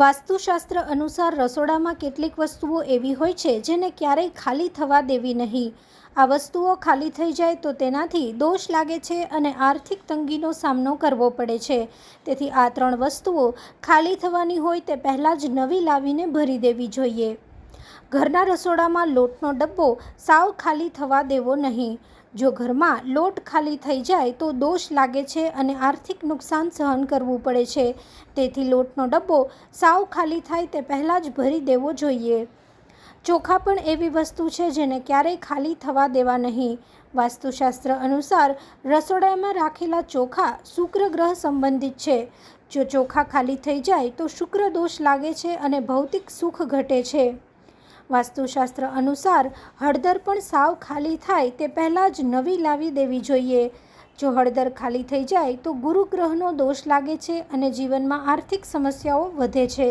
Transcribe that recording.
વાસ્તુશાસ્ત્ર અનુસાર રસોડામાં કેટલીક વસ્તુઓ એવી હોય છે જેને ક્યારેય ખાલી થવા દેવી નહીં. આ વસ્તુઓ ખાલી થઈ જાય તો તેનાથી દોષ લાગે છે અને આર્થિક તંગીનો સામનો કરવો પડે છે. તેથી આ ત્રણ વસ્તુઓ ખાલી થવાની હોય તે પહેલાં જ નવી લાવીને ભરી દેવી જોઈએ. ઘરના રસોડામાં લોટનો ડબ્બો સાવ ખાલી થવા દેવો નહીં. જો ઘરમાં લોટ ખાલી થઈ જાય તો દોષ લાગે છે અને આર્થિક નુકસાન સહન કરવું પડે છે. તેથી લોટનો ડબ્બો સાવ ખાલી થાય તે પહેલાં જ ભરી દેવો જોઈએ. ચોખા પણ એવી વસ્તુ છે જેને ક્યારેય ખાલી થવા દેવા નહીં. વાસ્તુશાસ્ત્ર અનુસાર રસોડામાં રાખેલા ચોખા શુક્ર ગ્રહ સંબંધિત છે. જો ચોખા ખાલી થઈ જાય તો શુક્ર દોષ લાગે છે અને ભૌતિક સુખ ઘટે છે. વાસ્તુશાસ્ત્ર અનુસાર હળદર પણ સાવ ખાલી થાય તે પહેલાં જ નવી લાવી દેવી જોઈએ. જો હળદર ખાલી થઈ જાય તો ગુરુ ગ્રહનો દોષ લાગે છે અને જીવનમાં આર્થિક સમસ્યાઓ વધે છે.